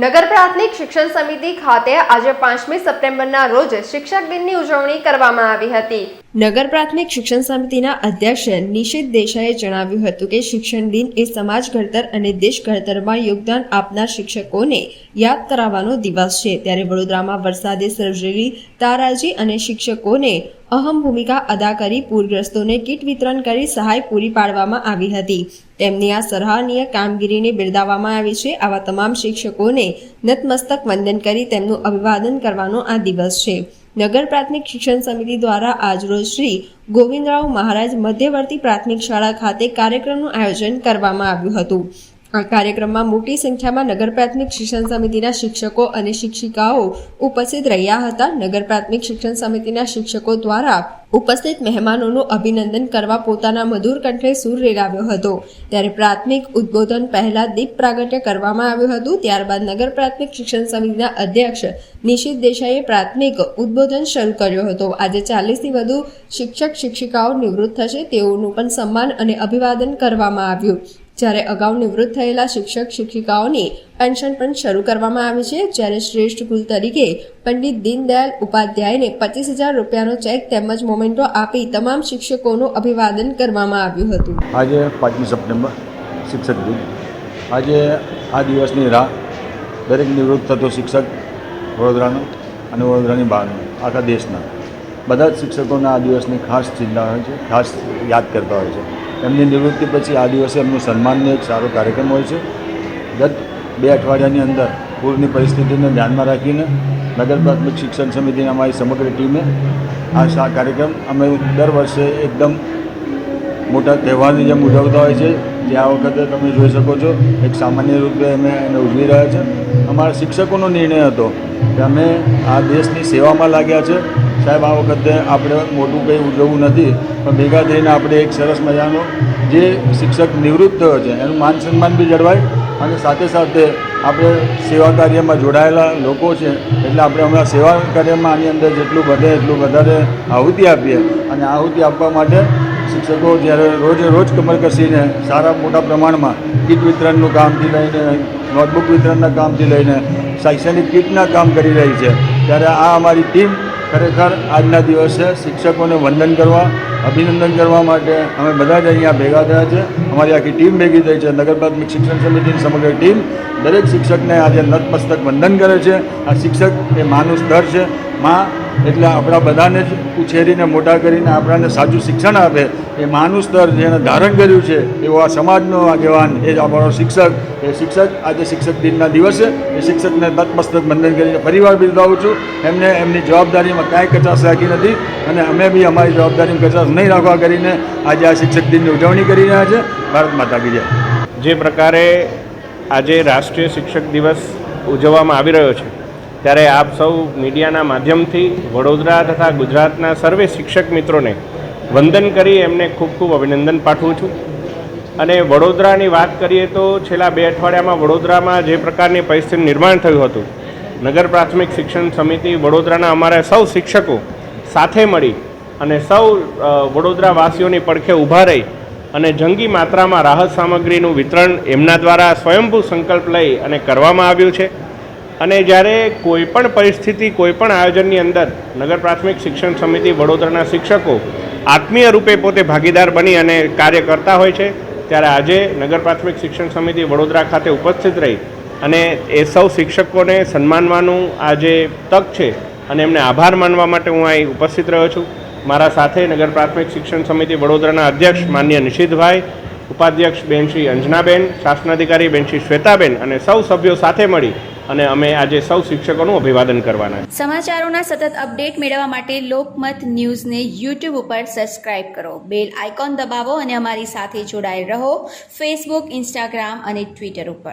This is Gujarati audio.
નગર પ્રાથમિક શિક્ષણ સમિતિ ખાતે આજે પાંચમી સપ્ટેમ્બરના રોજ શિક્ષક દિનની ઉજવણી કરવામાં આવી હતી. નગર પ્રાથમિક શિક્ષણ સમિતિના અધ્યક્ષ નિશિત દેસાઈએ જણાવ્યું હતું કે શિક્ષણ દિન એ સમાજ ઘડતર અને દેશ ઘડતરમાં યોગદાન આપનાર શિક્ષકોને યાદ કરાવવાનો દિવસ છે. ત્યારે વડોદરામાં વરસાદે સર્જેલી તારાજી અને શિક્ષકોને અહમ ભૂમિકા અદા કરી પૂરગ્રસ્તોને કીટ વિતરણ કરી સહાય પૂરી પાડવામાં આવી હતી. તેમની આ સરાહનીય કામગીરીને બિરદાવવામાં આવી છે. આવા તમામ શિક્ષકોને નતમસ્તક વંદન કરી તેમનું અભિવાદન કરવાનો આ દિવસ છે. નગર પ્રાથમિક શિક્ષણ સમિતિ દ્વારા આજરોજ શ્રી ગોવિંદરાવ મહારાજ મધ્યવર્તી પ્રાથમિક શાળા ખાતે કાર્યક્રમનું આયોજન કરવામાં આવ્યું હતું. આ કાર્યક્રમમાં મોટી સંખ્યામાં નગર પ્રાથમિક શિક્ષણ સમિતિના શિક્ષકો અને શિક્ષિકાઓ ઉપસ્થિત રહ્યા હતા. નગર પ્રાથમિક શિક્ષણ સમિતિના શિક્ષકો દ્વારા ઉપસ્થિત મહેમાનોનું અભિનંદન કરવા પોતાના મધુર કંઠે સૂર રેલાવ્યો હતો. ત્યારે પ્રાથમિક ઉદ્બોધન પહેલા દીપ પ્રાગટ્ય કરવામાં આવ્યું હતું. ત્યારબાદ નગર પ્રાથમિક શિક્ષણ સમિતિના અધ્યક્ષ નિશિત દેસાઈએ પ્રાથમિક ઉદ્બોધન શરૂ કર્યો હતો. આજે ચાલીસથી વધુ શિક્ષક, શિક્ષિકાઓ નિવૃત્ત થશે. તેઓનું પણ સન્માન અને અભિવાદન કરવામાં આવ્યું. જ્યારે અગાઉ નિવૃત્ત થયેલા શિક્ષક શિક્ષિકાઓની પેન્શન પણ શરૂ કરવામાં આવી છે, જ્યારે શ્રેષ્ઠ કુલ તરીકે પંડિત દીનદયાલ ઉપાધ્યાયને પચીસ હજાર રૂપિયાનો ચેક તેમજ મોમેન્ટો આપી તમામ શિક્ષકોનું અભિવાદન કરવામાં આવ્યું હતું. આજે પાંચમી સપ્ટેમ્બર શિક્ષક દિન. આજે આ દિવસની રાહ દરેક નિવૃત્ત થતો શિક્ષક વડોદરાનો અને વડોદરાની બહારનો, આખા દેશના. બધા જ શિક્ષકોના આ દિવસની ખાસ ચિંતા હોય છે, ખાસ યાદ કરતા હોય છે. એમની નિવૃત્તિ પછી આ દિવસે એમનું સન્માનનો એક સારો કાર્યક્રમ હોય છે. ગત બે અઠવાડિયાની અંદર પૂરની પરિસ્થિતિને ધ્યાનમાં રાખીને નગર પ્રાથમિક શિક્ષણ સમિતિની અમારી સમગ્ર ટીમે આ સા કાર્યક્રમ અમે દર વર્ષે એકદમ મોટા તહેવારની જેમ ઉજવતા હોય છે. જે આ વખતે તમે જોઈ શકો છો, એક સામાન્ય રૂપે અમે એને ઉજવી રહ્યા છે. અમારા શિક્ષકોનો નિર્ણય હતો કે અમે આ દેશની સેવામાં લાગ્યા છે. સાહેબ, આ વખતે આપણે મોટું કંઈ ઉજવવું નથી, પણ ભેગા થઈને આપણે એક સરસ મજાનો જે શિક્ષક નિવૃત્ત થયો છે, એનું માન સન્માન બી જળવાય અને સાથે સાથે આપણે સેવા કાર્યમાં જોડાયેલા લોકો છે, એટલે આપણે હમણાં સેવા કાર્યમાં આની અંદર જેટલું વધે એટલું વધારે આહુતિ આપીએ અને આહુતિ આપવા માટે શિક્ષકો જ્યારે રોજે રોજ કમર કસીને સારા મોટા પ્રમાણમાં કીટ વિતરણનું કામથી લઈને, નોટબુક વિતરણના કામથી લઈને શૈક્ષણિક કીટના કામ કરી રહી છે, ત્યારે આ અમારી ટીમ ખરેખર આજના દિવસે શિક્ષકોને વંદન કરવા, અભિનંદન કરવા માટે અમે બધા જ અહીંયા ભેગા થયા છે. અમારી આખી ટીમ ભેગી થઈ છે. નગર પ્રાથમિક શિક્ષણ સમિતિની સમગ્ર ટીમ દરેક શિક્ષકને આજે નતમસ્તક વંદન કરે છે. આ શિક્ષક એ માનું સ્તર છે. માં એટલે આપણા બધાને જ ઉછેરીને મોટા કરીને આપણાને સાચું શિક્ષણ આપે. એ માનું સ્તર જેણે ધારણ કર્યું છે, એવો આ સમાજનો આગેવાન, એ જ આપણો શિક્ષક. એ શિક્ષક આજે શિક્ષક દિનના દિવસે, એ શિક્ષકને તત્મસ્તક બંધન કરીને ફરીવાર બિરદાવું છું. એમને એમની જવાબદારીમાં કાંઈ કચાશ રાખી નથી અને અમે બી અમારી જવાબદારીમાં કચાશ નહીં રાખવા કરીને આજે આ શિક્ષક દિનની ઉજવણી કરી રહ્યા છે. ભારત માતા કી જે પ્રકારે આજે રાષ્ટ્રીય શિક્ષક દિવસ ઉજવવામાં આવી રહ્યો છે ત્યારે આપ સૌ મીડિયાના માધ્યમથી વડોદરા તથા ગુજરાતના સર્વે શિક્ષક મિત્રોને વંદન કરી એમને ખૂબ ખૂબ અભિનંદન પાઠવું છું. અને વડોદરાની વાત કરીએ તો છેલ્લા બે અઠવાડિયામાં વડોદરામાં જે પ્રકારની પરિસ્થિતિ નિર્માણ થયું હતું, નગર પ્રાથમિક શિક્ષણ સમિતિ વડોદરાના અમારા સૌ શિક્ષકો સાથે મળી અને સૌ વડોદરાવાસીઓની પડખે ઊભા રહી અને જંગી માત્રામાં રાહત સામગ્રીનું વિતરણ એમના દ્વારા સ્વયંભૂ સંકલ્પ લઈ અને કરવામાં આવ્યું છે. અને જ્યારે કોઈ પણ પરિસ્થિતિ, કોઈ પણ આયોજનની અંદર નગર પ્રાથમિક શિક્ષણ સમિતિ, વડોદરાના શિક્ષકો આત્મીય રૂપે પોતે ભાગીદાર બની અને કાર્ય કરતા હોય છે, ત્યારે આજે નગર પ્રાથમિક શિક્ષણ સમિતિ વડોદરા ખાતે ઉપસ્થિત રહી અને એ સૌ શિક્ષકોને સન્માનવાનું આ જે તક છે અને એમને આભાર માનવા માટે હું અહીં ઉપસ્થિત રહ્યો છું. મારા સાથે નગર પ્રાથમિક શિક્ષણ સમિતિ વડોદરાના અધ્યક્ષ માન્ય નિશિતભાઈ, ઉપાધ્યક્ષ બેન શ્રી અંજનાબેન, શાસનાધિકારી બેન શ્રી શ્વેતાબેન અને સૌ સભ્યો સાથે મળી અને અમે આજે સૌ શિક્ષકોનું અભિવાદન કરવાના સમાચારોના સતત અપડેટ મેળવવા માટે લોકમત ન્યૂઝને યુટ્યુબ ઉપર સબસ્ક્રાઇબ કરો. બેલ આઇકોન દબાવો અને અમારી સાથે જોડાયેલ રહો. ફેસબુક ઇન્સ્ટાગ્રામ અને ટ્વિટર ઉપર.